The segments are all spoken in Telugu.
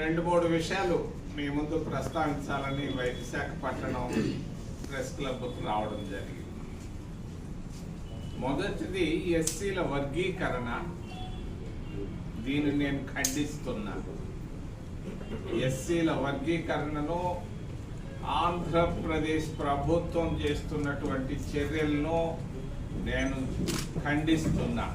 రెండు మూడు విషయాలు మీ ముందు ప్రస్తావించాలని విశాఖపట్నం ప్రెస్ క్లబ్కు రావడం జరిగింది. మొదటిది ఎస్సీల వర్గీకరణ. దీన్ని నేను ఖండిస్తున్నాను ఎస్సీల వర్గీకరణను ఆంధ్రప్రదేశ్ ప్రభుత్వం చేస్తున్నటువంటి చర్యలను నేను ఖండిస్తున్నా.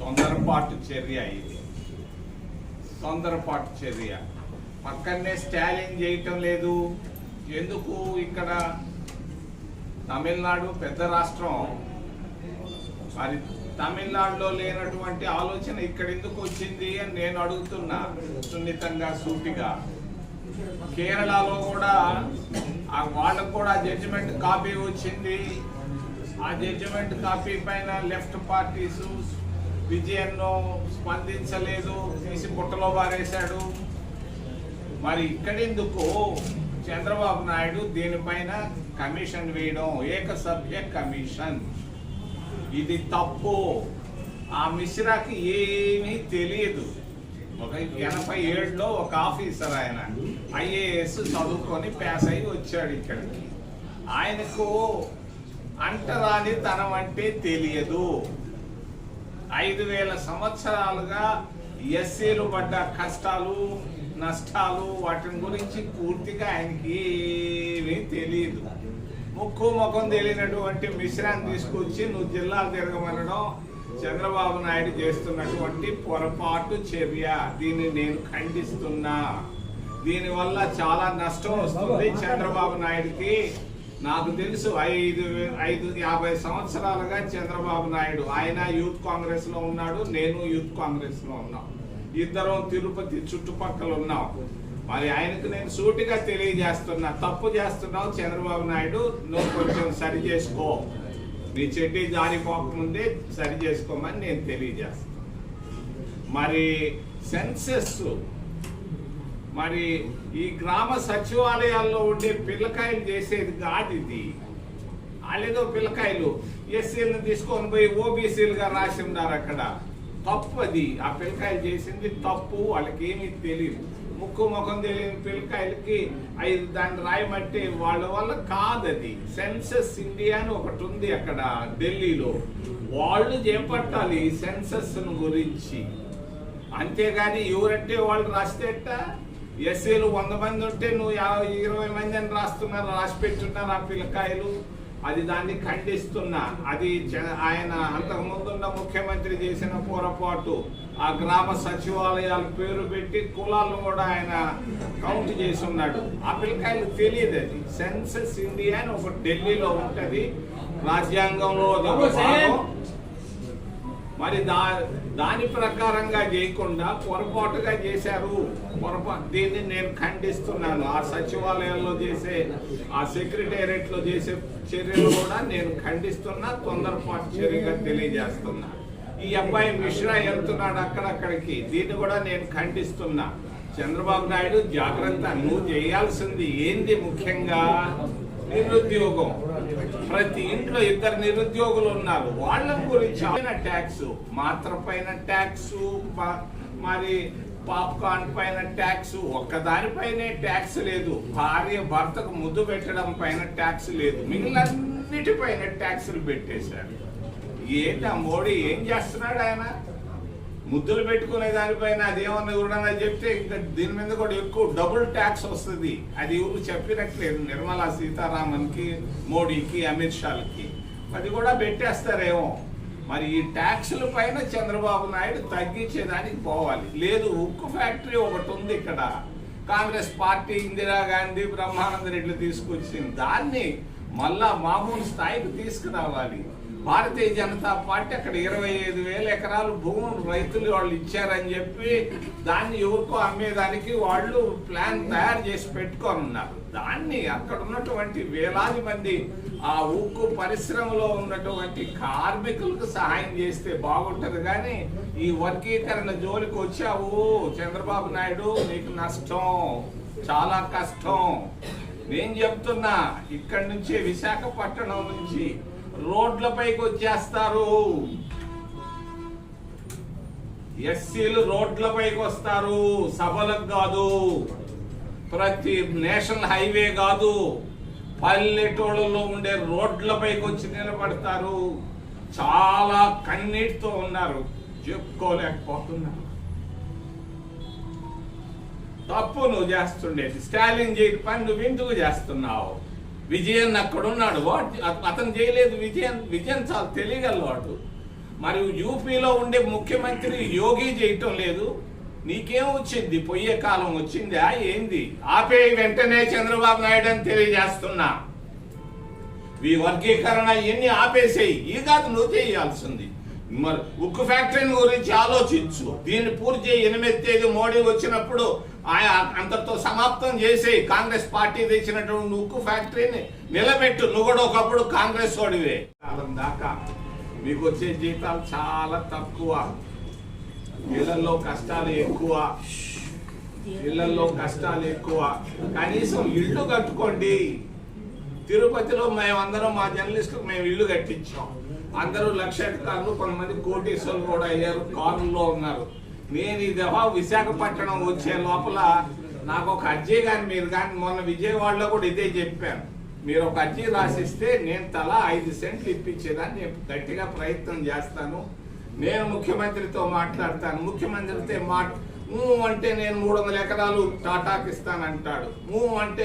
తొందరపాటు చర్య ఇది. తొందరపాటు చర్య. పక్కనే స్టాలిన్ చేయటం లేదు. ఎందుకు ఇక్కడ తమిళనాడు పెద్ద రాష్ట్రం? మరి తమిళనాడులో లేనటువంటి ఆలోచన ఇక్కడ ఎందుకు వచ్చింది అని నేను అడుగుతున్నా సున్నితంగా సూటిగా. కేరళలో కూడా ఆ వాళ్ళకు కూడా జడ్జిమెంట్ కాపీ వచ్చింది. ఆ జడ్జిమెంట్ కాపీ పైన లెఫ్ట్ పార్టీస్ విజయన్ను స్పందించలేదు. తీసి పుట్టలో బారేశాడు మరి ఇక్కడెందుకు చంద్రబాబు నాయుడు దీనిపైన కమిషన్ వేయడం? ఏకసభ్య కమిషన్. ఇది తప్పు. ఆ మిశ్రాకి ఏమీ తెలియదు. ఒక ఎనభై ఏడులో ఒక ఆఫీసర్ ఆయన ఐఏఎస్ చదువుకొని పాస్ అయ్యి వచ్చాడు ఇక్కడికి. ఆయనకు అంటరాని తనం అంటే తెలియదు. ఐదు వేల సంవత్సరాలుగా ఎస్సీలు పడ్డ కష్టాలు నష్టాలు వాటి గురించి పూర్తిగా ఆయనకి ఏమీ తెలియదు. ముక్కు ముఖం తెలియనటువంటి మిశ్రాన్ని తీసుకొచ్చి నువ్వు జిల్లాలు తిరగమనడం చంద్రబాబు నాయుడు చేస్తున్నటువంటి పొరపాటు చర్య. దీన్ని నేను ఖండిస్తున్నా. దీనివల్ల చాలా నష్టం వస్తుంది చంద్రబాబు నాయుడుకి. నాకు తెలుసు ఐదు ఐదు యాభై సంవత్సరాలుగా చంద్రబాబు నాయుడు. ఆయన యూత్ కాంగ్రెస్లో ఉన్నాడు నేను యూత్ కాంగ్రెస్లో ఉన్నాం. ఇద్దరం తిరుపతి చుట్టుపక్కల ఉన్నాం. మరి ఆయనకు నేను సూటిగా తెలియజేస్తున్నా తప్పు చేస్తున్నావు చంద్రబాబు నాయుడు నువ్వు కొంచెం సరి చేసుకో. నీ చెడ్డి జారిపోకముందే సరి చేసుకోమని నేను తెలియజేస్తాను మరి సెన్సెస్ మరి ఈ గ్రామ సచివాలయాల్లో ఉండే పిల్లకాయలు చేసేది కాదు ఇది. వాళ్ళేదో పిల్లకాయలు ఎస్సీలను తీసుకొని పోయి ఓబీసీలుగా రాసి ఉన్నారు అక్కడ. తప్పు అది. ఆ పిల్లకాయలు చేసింది తప్పు. వాళ్ళకి ఏమీ తెలియదు ముక్కు ముఖం తెలియని పిల్లకాయలకి ఐదు దాన్ని రాయమంటే వాళ్ళ వల్ల కాదది. సెన్సస్ ఇండియా అని ఒకటి ఉంది అక్కడ ఢిల్లీలో. వాళ్ళు చేపట్టాలి సెన్సస్ గురించి? అంతేగాని ఎవరంటే వాళ్ళు రాస్తే ఎస్సీలు వంద మంది ఉంటే నువ్వు యాభై ఇరవై మంది అని రాస్తున్నారు రాసి పెట్టున్నారు ఆ పిల్లకాయలు. అది దాన్ని ఖండిస్తున్నా అది ఆయన అంతకు ముందున్న ముఖ్యమంత్రి చేసిన పొరపాటు. ఆ గ్రామ సచివాలయాల పేరు పెట్టి కులాలను కూడా ఆయన కౌంట్ చేసి ఉన్నాడు. ఆ పిల్లకాయలు తెలియదు అది. సెన్సస్ ఇండియా అని ఒక ఢిల్లీలో ఉంటది. రాజ్యాంగంలో. మరి దా దాని ప్రకారంగా చేయకుండా పొరపాటుగా చేశారు. పొరపాటు దీన్ని నేను ఖండిస్తున్నాను. ఆ సచివాలయాల్లో చేసే ఆ సెక్రటేరియట్లో చేసే చర్యలు కూడా నేను ఖండిస్తున్నా తొందరపాటు చర్యగా తెలియజేస్తున్నా. ఈ అబ్బాయి మిశ్రా వెళ్తున్నాడు అక్కడక్కడికి. దీన్ని కూడా నేను ఖండిస్తున్నా. చంద్రబాబు నాయుడు జాగ్రత్త నువ్వు చేయాల్సింది ఏంది ముఖ్యంగా? నిరుద్యోగం. ప్రతి ఇంట్లో ఇద్దరు నిరుద్యోగులు ఉన్నారు. వాళ్ళ గురించి ట్యాక్స్ మాత్ర పైన ట్యాక్స్ మరి పాప్కార్న్ పైన ట్యాక్స్ ఒక్కదానిపైనే ట్యాక్స్ లేదు. భార్య భర్తకు ముద్దు పెట్టడం పైన ట్యాక్స్ లేదు. మిగిలినన్నిటిపైన ట్యాక్సులు పెట్టేశారు. ఏంటి మోడీ ఏం చేస్తున్నాడు ఆయన? ముద్దులు పెట్టుకునే దానిపైన అదేమన్నా కూడా చెప్తే ఇంకా దీని మీద కూడా ఎక్కువ డబుల్ ట్యాక్స్ వస్తుంది. అది ఎవరు చెప్పినట్లేదు నిర్మలా సీతారామన్కి మోడీకి అమిత్ షాలకి అది కూడా పెట్టేస్తారేమో. మరి ఈ ట్యాక్సుల పైన చంద్రబాబు నాయుడు తగ్గించేదానికి పోవాలి. లేదు ఉక్కు ఫ్యాక్టరీ ఒకటి ఉంది ఇక్కడ. కాంగ్రెస్ పార్టీ ఇందిరాగాంధీ బ్రహ్మానంద రెడ్డి తీసుకొచ్చింది దాన్ని మళ్ళా మామూలు స్థాయికి తీసుకురావాలి. భారతీయ జనతా పార్టీ అక్కడ ఇరవై ఐదు వేల ఎకరాలు భూములు రైతులు వాళ్ళు ఇచ్చారని చెప్పి దాన్ని ఎవరికో అమ్మేదానికి వాళ్ళు ప్లాన్ తయారు చేసి పెట్టుకొని ఉన్నారు దాన్ని అక్కడ ఉన్నటువంటి వేలాది మంది ఆ ఉక్కు పరిశ్రమలో ఉన్నటువంటి కార్మికులకు సహాయం చేస్తే బాగుంటది కానీ ఈ వర్గీకరణ జోలికి వచ్చావు చంద్రబాబు నాయుడు నీకు నష్టం చాలా కష్టం. నేను చెప్తున్నా ఇక్కడి నుంచి విశాఖపట్నం నుంచి రోడ్లపైకి వచ్చేస్తారు ఎస్సీలు రోడ్లపైకి వస్తారు సభలకు కాదు. ప్రతి నేషనల్ హైవే కాదు. పల్లెటూళ్ళలో ఉండే రోడ్లపైకి వచ్చి నిలబడతారు. చాలా కన్నీటితో ఉన్నారు. చెప్పుకోలేకపోతున్నారు. తప్పు నువ్వు చేస్తుండేది. స్టాలిన్ చేయని పని నువ్వు ఎందుకు చేస్తున్నావు. విజయన్ అక్కడున్నాడు. అతను చేయలేదు విజయన్ విజయన్ చాలా తెలియగలవాడు మరియు యూపీలో ఉండే ముఖ్యమంత్రి యోగి చేయటం లేదు. నీకేం వచ్చింది? పొయ్యే కాలం వచ్చిందా? ఏంది? ఆపే వెంటనే చంద్రబాబు నాయుడు అని తెలియజేస్తున్నా. ఈ వర్గీకరణ ఇవన్నీ ఆపేసేయి. ఈ కాదు నువ్వు చేయాల్సింది. మరి ఉక్కు ఫ్యాక్టరీని గురించి ఆలోచించు. దీన్ని పూర్తి చేయి ఎనిమిది తేదీ మోడీ వచ్చినప్పుడు ఆయన అంతతో సమాప్తం చేసి కాంగ్రెస్ పార్టీ తెచ్చినటువంటి ఉక్కు ఫ్యాక్టరీని నిలబెట్టు. నువ్వు కూడా ఒకప్పుడు కాంగ్రెస్ వాడివే. కాలం దాకా మీకు వచ్చే జీతాలు చాలా తక్కువ. ఇళ్ళలో కష్టాలు ఎక్కువ. ఇళ్ళలో కష్టాలు ఎక్కువ. కనీసం ఇల్లు కట్టుకోండి. తిరుపతిలో మేమందరం మా జర్నలిస్టులకు మేము ఇల్లు కట్టించాం. అందరూ లక్షకారులు కొంతమంది కోటీశ్వరులు కూడా అయ్యారు కారుల్లో ఉన్నారు. నేను ఈ దఫా విశాఖపట్నం వచ్చే లోపల నాకు ఒక అర్జీ కానీ మీరు కానీ మొన్న విజయవాడలో కూడా ఇదే చెప్పాను. మీరు ఒక అర్జీ రాసిస్తే నేను తలా ఐదు సెంట్లు ఇప్పించేదాన్ని నేను గట్టిగా ప్రయత్నం చేస్తాను. నేను ముఖ్యమంత్రితో మాట్లాడతాను. ముఖ్యమంత్రితో మాట అంటే నేను మూడు వందల ఎకరాలు టాటాకి ఇస్తానంటాడు. అంటే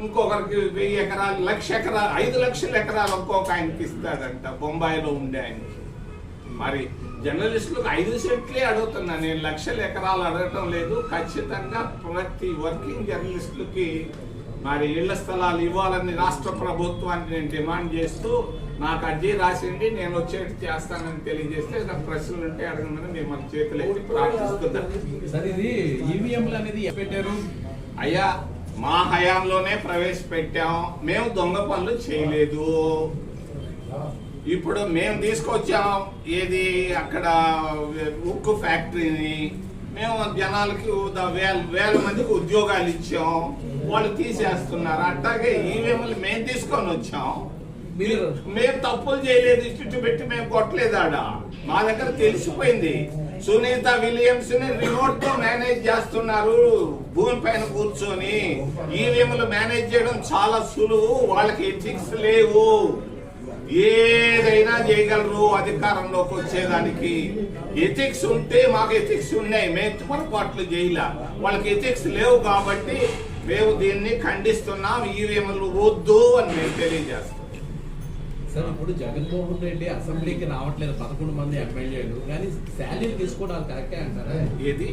ఇంకొకరికి వెయ్యి ఎకరాలు లక్ష ఎకరాలు ఐదు లక్షల ఎకరాలు ఒక్కొక్క ఆయనకి ఇస్తాడంట. బొంబాయిలో ఉండే ఆయనకి. మరి జర్నలిస్టులకు ఐదు సెంట్లే అడుగుతున్నా. నేను లక్షల ఎకరాలు అడగటం లేదు. ఖచ్చితంగా ప్రతి వర్కింగ్ జర్నలిస్టులకి మరి ఇళ్ళ స్థలాలు ఇవ్వాలని రాష్ట్ర ప్రభుత్వాన్ని నేను డిమాండ్ చేస్తూ నాకు అర్జీ రాసిండి నేను వచ్చేట్టు చేస్తానని తెలియజేస్తే నాకు ప్రశ్నలు ఉంటే అడగమని మిమ్మల్ని చేతులెత్తి ప్రార్థిస్తున్నాను సార్ ఇది ఈవీఎంలు అనేది ఎప్పుడు పెట్టారు? అయ్యా మా హయాంలోనే ప్రవేశపెట్టాం. మేము దొంగ పనులు చేయలేదు. ఇప్పుడు మేము తీసుకొచ్చాం. ఏది అక్కడ ఉక్కు ఫ్యాక్టరీని. మేము జనాలకి వేల వేల మందికి ఉద్యోగాలు ఇచ్చాం. వాళ్ళు తీసేస్తున్నారు. అట్లాగే ఈవీఎంలు మేము తీసుకొని వచ్చాం. మీరు- మేము తప్పులు చేయలేదు. ఇటు పెట్టి మేము కొట్టలేదు ఆడ. మా దగ్గర తెలిసిపోయింది. సునీత విలియమ్స్ని రిమోట్తో మేనేజ్ చేస్తున్నారు. భూమి పైన కూర్చొని ఈవీఎంలు మేనేజ్ చేయడం చాలా సులువు. వాళ్ళకి ఎథిక్స్ లేవు. ఏదైనా చేయగలరు అధికారంలోకి వచ్చేదానికి. ఎథిక్స్ ఉంటే మాకు ఎథిక్స్ ఉన్నాయి. మేము పొరపాట్లు చేయలే. వాళ్ళకి ఎథిక్స్ లేవు కాబట్టి మేము దీన్ని ఖండిస్తున్నాం. ఈవీఎంలు వద్దు అని మేము తెలియజేస్తాం. సార్ ఇప్పుడు జగన్మోహన్ రెడ్డి అసెంబ్లీకి రావట్లేదు పదకొండు మంది ఎమ్మెల్యేలు. కానీ శాలరీ తీసుకోవడానికి కరెక్టే అంటారా? ఏది?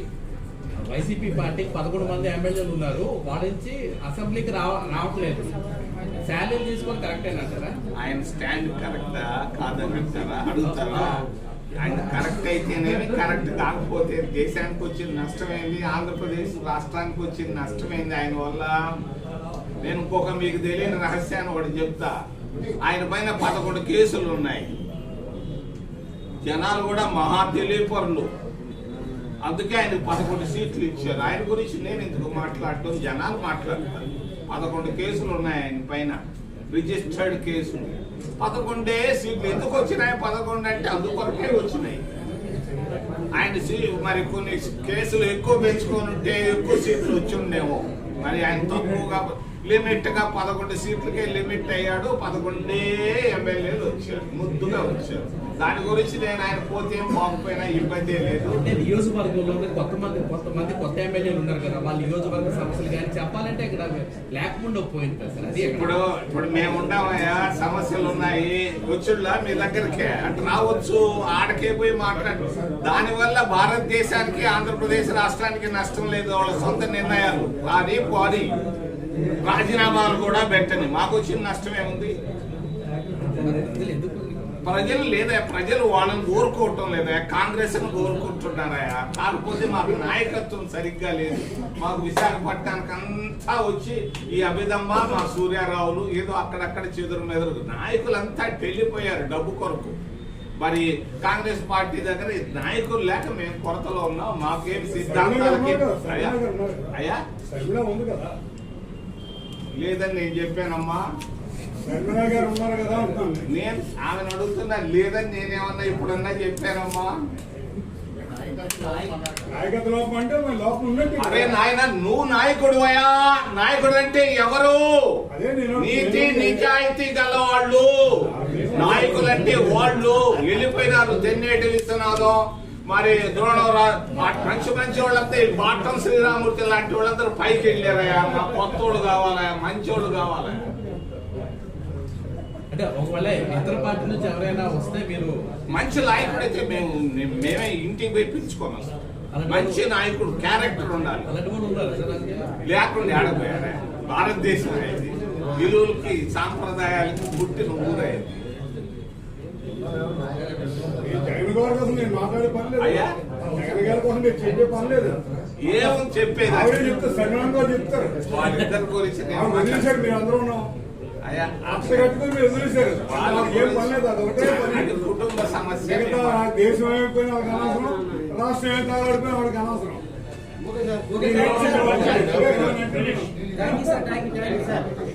వైసీపీ పార్టీకి పదకొండు మంది ఎమ్మెల్యేలు ఉన్నారు వాళ్ళ నుంచి అసెంబ్లీకి రావ రావట్లేదు. శాలరీ తీసుకొని కరెక్టే అంటారా? ఆయన స్టాండ్ కరెక్టా? కాదని అంటారా అడుగుతారా? ఆయన కరెక్ట్ అయితేనేమి కరెక్ట్ కాకపోతే దేశానికి వచ్చిన నష్టమైంది? ఆంధ్రప్రదేశ్ రాష్ట్రానికి వచ్చిన నష్టమైంది? ఆయన వల్ల నేను ఇంకొక మీకు తెలియని రహస్యాన్ని ఒకటి చెప్తా. ఆయన పైన పదకొండు కేసులు ఉన్నాయి. జనాలు కూడా మహా తెలియపరులు. అందుకే ఆయన పదకొండు సీట్లు ఇచ్చారు. ఆయన గురించి నేను ఎందుకు మాట్లాడటం? జనాలు మాట్లాడతారు. పదకొండు కేసులు ఉన్నాయి ఆయన పైన. రిజిస్టర్డ్ కేసులు. పదకొండే సీట్లు. ఎందుకు వచ్చినాయి? పదకొండు అంటే అందుకొరకే వచ్చినాయి. ఆయన సీ- మరి కొన్ని కేసులు ఎక్కువ పెంచుకొని ఉంటే ఎక్కువ సీట్లు వచ్చి ఉండేమో. మరి ఆయన తక్కువ కాబట్టి గా పదకొండు సీట్లకే లిమిట్ అయ్యాడు. పదకొండే ఎమ్మెల్యేలు వచ్చారు. ముద్దుగా వచ్చారు. దాని గురించి నేను ఆయన పోతే ఏం పోకపోయినా ఇబ్బంది లేదు. అంటే నియోజకవర్గంలో కొత్త మంది కొంతమంది కొత్త ఎమ్మెల్యేలు ఉన్నారు కదా వాళ్ళ నియోజకవర్గ సమస్యలు కానీ చెప్పాలంటే ఇక్కడ లేకుండా పోయింది కదా? ఇప్పుడు ఇప్పుడు మేము ఉన్నామయ్యా సమస్యలు ఉన్నాయి. వచ్చుడులా మీ దగ్గరికే. అటు రావచ్చు ఆడకే పోయి మాట్లాడు. దానివల్ల భారతదేశానికి ఆంధ్రప్రదేశ్ రాష్ట్రానికి నష్టం లేదు. వాళ్ళ సొంత నిర్ణయాలు. అది పోని రాజీనామాలు కూడా పెట్టని. మాకు వచ్చిన నష్టం ఏముంది? మరి ఇందులో ఎందుకు ప్రజలు లేదా ప్రజలు వాళ్ళని కోరుకోవటం లేదా కాంగ్రెస్ను కోరుకుంటున్నారా కాకపోతే మాకు నాయకత్వం సరిగ్గా లేదు. మాకు విశాఖపట్నానికి అంతా వచ్చి ఈ అభిదమ్మ మా సూర్యారావులు ఏదో అక్కడక్కడ చెదురు మెదరు. నాయకులంతా వెళ్ళిపోయారు డబ్బు కొరకు. మరి కాంగ్రెస్ పార్టీ దగ్గర నాయకులు లేక మేము కొరతలో ఉన్నాం. మాకేం సిద్ధాంతాలకి అయ్యా? అయ్యా? లేదని నేను చెప్పానమ్మా. నేను ఆమెను అడుగుతున్నా లేదని నేనేమన్నా ఇప్పుడన్నా చెప్పానమ్మా? అంటే అరే నాయన నువ్వు నాయకుడువయా నాయకుడు అంటే ఎవరు? నీతి నిజాయితీ గల వాళ్ళు నాయకులంటే వాళ్ళు. వెళ్ళిపోయినారు తెన్నేటి విశ్వనాథం. మరి ద్రోణవరా మంచి మంచి వాళ్ళంతా ఈ బాటం శ్రీరామూర్తి లాంటి వాళ్ళందరూ పైకి వెళ్ళారయ్యా. మా కొత్తోడు కావాలయా మంచోడు కావాలయా అంటే ఒకవేళ ఇతర పార్టీ నుంచి ఎవరైనా వస్తే మీరు మంచి నాయకుడు అయితే మేము మేమే ఇంటికి పోయి పిలుచుకోము మంచి నాయకుడు క్యారెక్టర్ ఉండాలి. లేకుండా ఆడపోయాడు? భారతదేశం ఇది విలువలకి సాంప్రదాయాలకి పుట్టిన లేదు. అయ్యా. జగన్ గారి కోసం నేను చెప్పే పని లేదు. ఏమని చెప్పేది? చెప్తారు చెప్తారు. వాళ్ళిద్దరి గురించి కుటుంబ సమస్య దేశం ఏమైపోయినా వాళ్ళకి అనవసరం రాష్ట్రం ఏం తాగాడిపోయినా వాళ్ళకి అనవసరం. Okay sir.